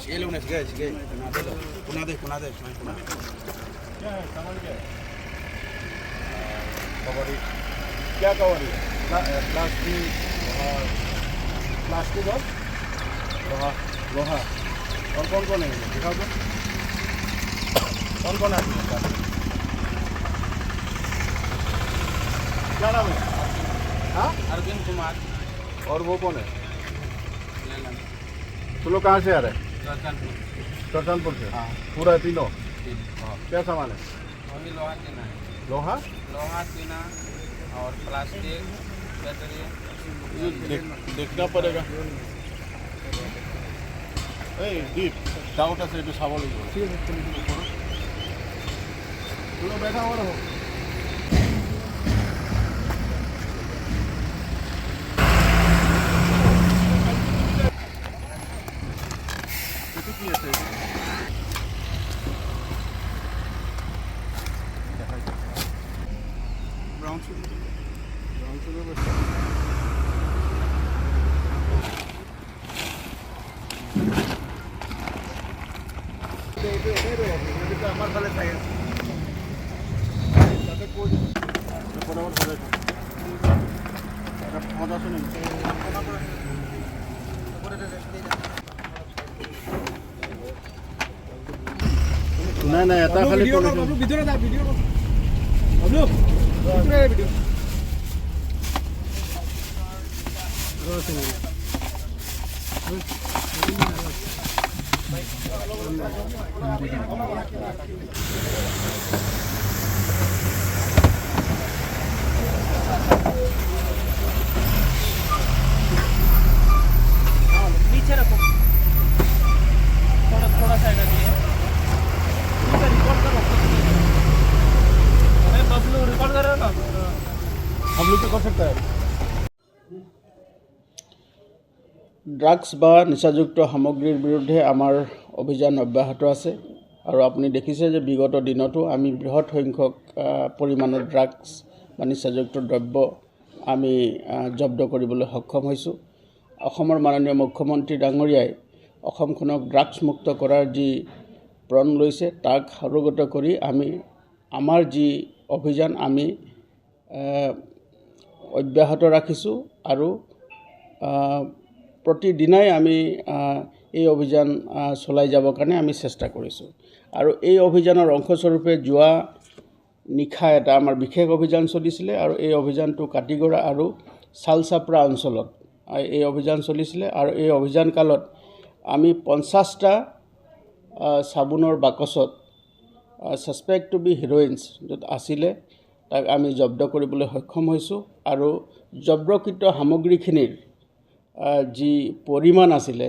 Sigue lunes, sigue, sigue. Kunade, kunade, kunade. क्या है सामान क्या है कवरी क्या कवरी है प्ला- प्लास्टिक और प्लास्टिक और लोहा लोहा और कौन कौन है ये? दिखाओ तो कौन कौन आदमी है साथ में? क्या नाम है हाँ अरविंद कुमार और वो कौन है लेलन, तुम लोग कहाँ से आ रहे हैं रतनपुर सुल्तानपुर से हाँ पूरा तीनों ठीक। हाँ क्या सामान है वही लोहा टीना है लोहा लोहा टीना और प्लास्टिक बैटरी देख, देखना पड़ेगा এই দীপ ডাউট আছে একটু চাব লাগিব তুমি বেঠা আছে ব্রাউন সুগার ব্রাউন সুগার আমার ফলে থাকে তাতে কোচ ফটাফট ফলে মজা শুনি ভৰাই থওঁ। এটা পঞ্চাছ নেকি? নাই নাই এটা খালি কৰি থওঁ। नीचे हम लोग तो कर सकता है ড্ৰাগছ বা নিচাযুক্ত সামগ্ৰীৰ বিৰুদ্ধে আমাৰ অভিযান অব্যাহত আছে আৰু আপুনি দেখিছে যে বিগত দিনতো আমি বৃহৎ সংখ্যক আহ, পৰিমাণৰ ড্ৰাগছ বা নিচাযুক্ত দ্ৰব্য আমি আহ, জব্দ কৰিবলৈ সক্ষম হৈছোঁ অসমৰ মাননীয় মুখ্যমন্ত্ৰী ডাঙৰীয়াই অসমখনক ড্ৰাগছমুক্ত কৰাৰ যি প্ৰণ লৈছে তাক সাৰোগত কৰি আমি আমাৰ যি অভিযান আমি আহ, অব্যাহত ৰাখিছোঁ আৰু প্ৰতিদিনাই আমি এই অভিযান চলাই যাবৰ কাৰণে আমি চেষ্টা কৰিছোঁ। আৰু এই অভিযানৰ অংশস্বৰূপে যোৱা নিশা এটা আমাৰ বিশেষ অভিযান চলিছিলে আৰু এই অভিযানটো কাটিগড়া আৰু চালচাপৰা অঞ্চলত এই অভিযান চলিছিলে আৰু এই অভিযান কালত আমি পঞ্চাছটা চাবোনৰ বাকচত ছাছপেক্ট টু বি হিৰইনছ য'ত আছিলে তাক আমি জব্দ কৰিবলৈ সক্ষম হৈছোঁ আৰু জব্দকৃত সামগ্ৰীখিনিৰ যি পৰিমাণ আছিলে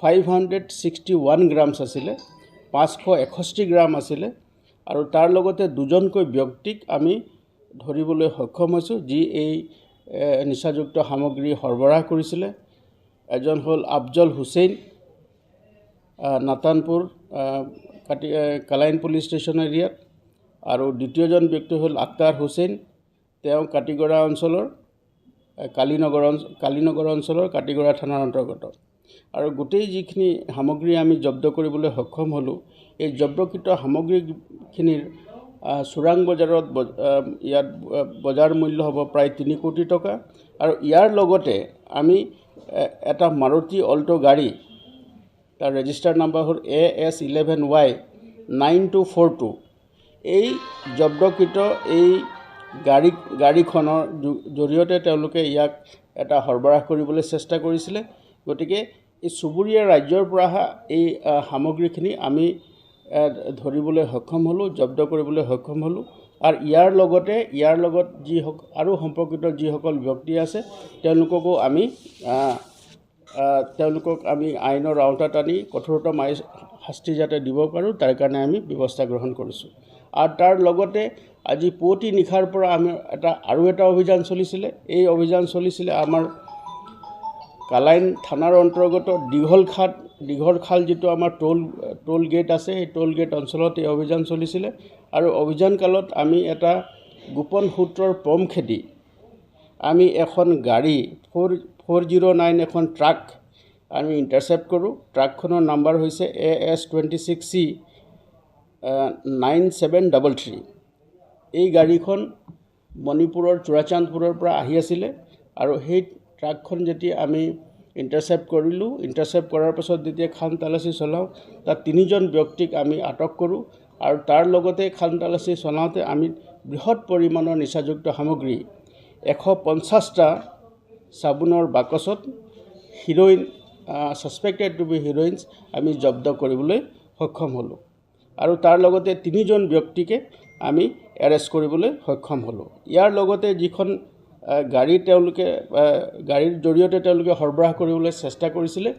five hundred sixty one grams আছিলে পাঁচশ এষষ্ঠি গ্ৰাম আছিলে আৰু তাৰ লগতে দুজনকৈ ব্যক্তিক আমি ধৰিবলৈ সক্ষম হৈছোঁ যি এই নিচাযুক্ত সামগ্ৰী সৰবৰাহ কৰিছিলে। এজন হ'ল আফজল হুছেইন নাতানপুৰ কাটি কালাইন পুলিচ ষ্টেচন এৰিয়াত। আৰু দ্বিতীয়জন ব্যক্তি হ'ল আক্তাৰ হুছেইন। তেওঁ কাটিগড়া অঞ্চলৰ কালীনগৰ কালীনগৰ অঞ্চলৰ কাটিগড়া থানাৰ অন্তৰ্গত। আৰু গোটেই যিখিনি সামগ্ৰী আমি জব্দ কৰিবলৈ সক্ষম হ'লোঁ এই জব্দকৃত সামগ্ৰীখিনিৰ চোৰাং বজাৰত ইয়াত বজাৰ মূল্য হ'ব প্ৰায় তিনি কোটি টকা। আৰু ইয়াৰ লগতে আমি এটা মাৰুতি অল্ট' গাড়ী তাৰ ৰেজিষ্টাৰ নাম্বাৰ হ'ল A S eleven Y nine two four two. এই জব্দকৃত এই গাড়ী গাড়ীখনৰ জৰিয়তে তেওঁলোকে ইয়াক এটা সৰবৰাহ কৰিবলৈ চেষ্টা কৰিছিলে। গতিকে এই চুবুৰীয়া ৰাজ্যৰ পৰা অহা এই সামগ্ৰীখিনি আমি ধৰিবলৈ সক্ষম হ'লোঁ জব্দ কৰিবলৈ সক্ষম হ'লোঁ। আৰু ইয়াৰ লগতে ইয়াৰ লগত যি আৰু সম্পৰ্কিত যিসকল ব্যক্তি আছে তেওঁলোককো আমি তেওঁলোকক আমি আইনৰ আওতাত আনি কঠোৰতম শাস্তি যাতে দিব পাৰোঁ তাৰ কাৰণে আমি ব্যৱস্থা গ্ৰহণ কৰিছোঁ। আৰু তাৰ লগতে আজি পুৱতি নিশাৰ পৰা আমি এটা আৰু এটা অভিযান চলিছিলে। এই অভিযান চলিছিলে আমাৰ কালাইন থানাৰ অন্তৰ্গত দীঘলখাট দীঘলখাল যিটো আমাৰ টোল টোল গেট আছে, সেই টোল গেট অঞ্চলত এই অভিযান চলিছিলে। আৰু অভিযান কালত আমি এটা গোপন সূত্ৰৰ পম খেদি আমি এখন গাড়ী, ফ'ৰ ফ'ৰ জিৰ' নাইন এখন ট্ৰাক আমি ইণ্টাৰচেপ্ট কৰোঁ। ট্ৰাকখনৰ নাম্বাৰ হৈছে A S twenty six C nine seven double three. এই গাড়ীখন মণিপুৰৰ চোৰাচান্দপুৰৰ পৰা আহি আছিলে আৰু সেই ট্ৰাকখন যেতিয়া আমি ইণ্টাৰচেপ্ট কৰিলোঁ ইণ্টাৰচেপ্ট কৰাৰ পাছত যেতিয়া খান তালাচী চলাওঁ তাত তিনিজন ব্যক্তিক আমি আটক কৰোঁ আৰু তাৰ লগতে খান তালাচী চলাওঁতে আমি বৃহৎ পৰিমাণৰ নিচাযুক্ত সামগ্ৰী এশ পঞ্চাছটা চাবোনৰ বাকচত heroin suspected to be heroins আমি জব্দ কৰিবলৈ সক্ষম হ'লোঁ। আৰু তাৰ লগতে তিনিজন ব্যক্তিকে আমি এৰেষ্ট কৰিবলৈ সক্ষম হ'লোঁ। ইয়াৰ লগতে যিখন গাড়ী তেওঁলোকে গাড়ীৰ জৰিয়তে তেওঁলোকে সৰবৰাহ কৰিবলৈ চেষ্টা কৰিছিলে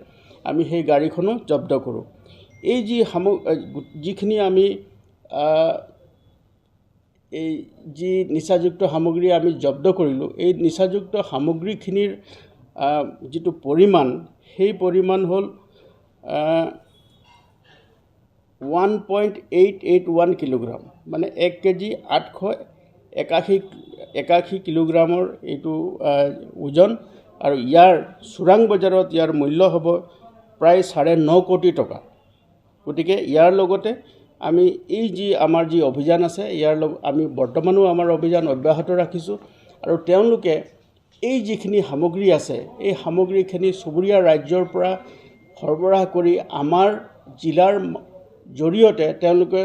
আমি সেই গাড়ীখনো জব্দ কৰোঁ। এই যি সাম যিখিনি আমি এই যি নিচাযুক্ত সামগ্ৰী আমি জব্দ কৰিলোঁ এই নিচাযুক্ত সামগ্ৰীখিনিৰ যিটো পৰিমাণ সেই পৰিমাণ হ'ল one point eight eight one kilogram মানে এক কেজি আঠশ একাশী একাশী কিলোগ্ৰামৰ এইটো ওজন আৰু ইয়াৰ চোৰাং বজাৰত ইয়াৰ মূল্য হ'ব প্ৰায় চাৰে ন কোটি টকা। গতিকে ইয়াৰ লগতে আমি এই যি আমাৰ যি অভিযান আছে ইয়াৰ লগ আমি বৰ্তমানো আমাৰ অভিযান অব্যাহত ৰাখিছোঁ আৰু তেওঁলোকে এই যিখিনি সামগ্ৰী আছে এই সামগ্ৰীখিনি চুবুৰীয়া ৰাজ্যৰ পৰা সৰবৰাহ কৰি আমাৰ জিলাৰ জৰিয়তে তেওঁলোকে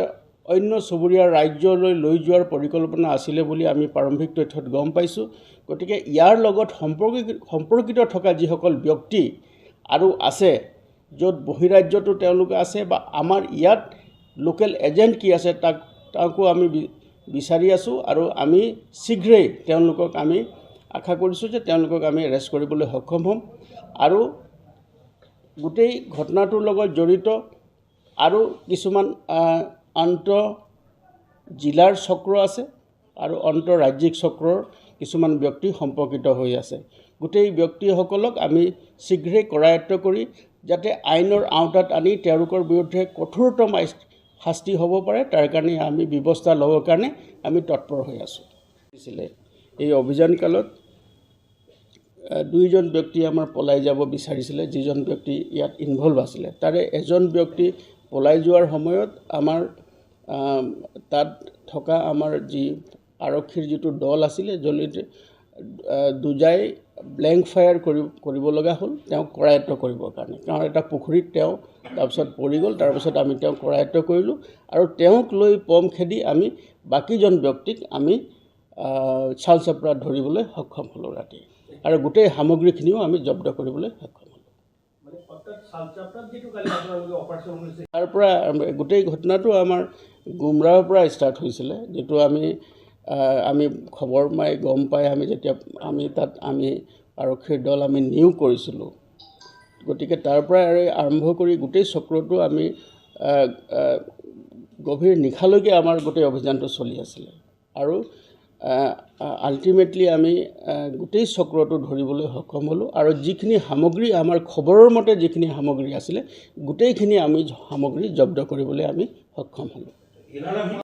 অন্য চুবুৰীয়া ৰাজ্যলৈ লৈ যোৱাৰ পৰিকল্পনা আছিলে বুলি আমি প্ৰাৰম্ভিক তথ্যত গম পাইছোঁ। গতিকে ইয়াৰ লগত সম্পৰ্কিত সম্পৰ্কিত থকা যিসকল ব্যক্তি আৰু আছে য'ত বহিৰাজ্যতো তেওঁলোকে আছে বা আমাৰ ইয়াত লোকেল এজেণ্ট কি আছে তাক তাকো আমি বিচাৰি আছোঁ আৰু আমি শীঘ্ৰেই তেওঁলোকক আমি আশা কৰিছোঁ যে তেওঁলোকক আমি এৰেষ্ট কৰিবলৈ সক্ষম হ'ম। আৰু গোটেই ঘটনাটোৰ লগত জড়িত আৰু কিছুমান আহ, আন্ত জিলাৰ চক্ৰ আছে আৰু আন্তঃৰাজ্যিক চক্ৰৰ কিছুমান ব্যক্তি সম্পৰ্কিত হৈ আছে। গোটেই ব্যক্তিসকলক আমি শীঘ্ৰেই কৰায়ত্ব কৰি যাতে আইনৰ আওতাত আনি তেওঁলোকৰ বিৰুদ্ধে কঠোৰতম শাস্তি হ'ব পাৰে তাৰ কাৰণে আমি ব্যৱস্থা ল'বৰ কাৰণে আমি তৎপৰ হৈ আছোঁ। এই অভিযান কালত আহ, দুইজন ব্যক্তি আমাৰ পলাই যাব বিচাৰিছিলে যিজন ব্যক্তি ইয়াত ইনভলভ আছিলে। তাৰে এজন ব্যক্তি পলাই যোৱাৰ সময়ত আমাৰ আম, তাত থকা আমাৰ যি আৰক্ষীৰ যিটো দল আছিলে আহ, দুজাই ব্লেংক ফায়াৰ কৰি কৰিব লগা হ'ল। তেওঁক কৰায়ত্ব কৰিবৰ কাৰণে। কাৰণ এটা পুখুৰীত তেওঁ তাৰপিছত পৰি গ'ল। তাৰপিছত আমি তেওঁক কৰায়ত্ব কৰিলোঁ আৰু তেওঁক লৈ পম খেদি আমি বাকীজন ব্যক্তিক আমি চাপৰাত ধৰিবলৈ সক্ষম হ'লোঁ ৰাতি। আৰু গোটেই সামগ্ৰীখিনিও আমি জব্দ কৰিবলৈ সক্ষম তাৰ পৰা গোটেই ঘটনাটো আমাৰ গুমৰাহৰ পৰা ষ্টাৰ্ট হৈছিলে যিটো আমি আমি খবৰ পাই গম পাই আমি যেতিয়া আমি তাত আমি আৰক্ষীৰ দল আমি নিয়োগ কৰিছিলোঁ। গতিকে তাৰ পৰা আৰু আৰম্ভ কৰি গোটেই চক্ৰটো আমি গভীৰ নিশালৈকে আমাৰ গোটেই অভিযানটো চলি আছিলে। আৰু আল্টিমেটলি আমি গোটেই চক্ৰটো ধৰিবলৈ সক্ষম হ'লোঁ আৰু যিখিনি সামগ্ৰী আমাৰ খবৰৰ মতে যিখিনি সামগ্ৰী আছিলে গোটেইখিনি আমি সামগ্ৰী জব্দ কৰিবলৈ আমি সক্ষম হ'লোঁ।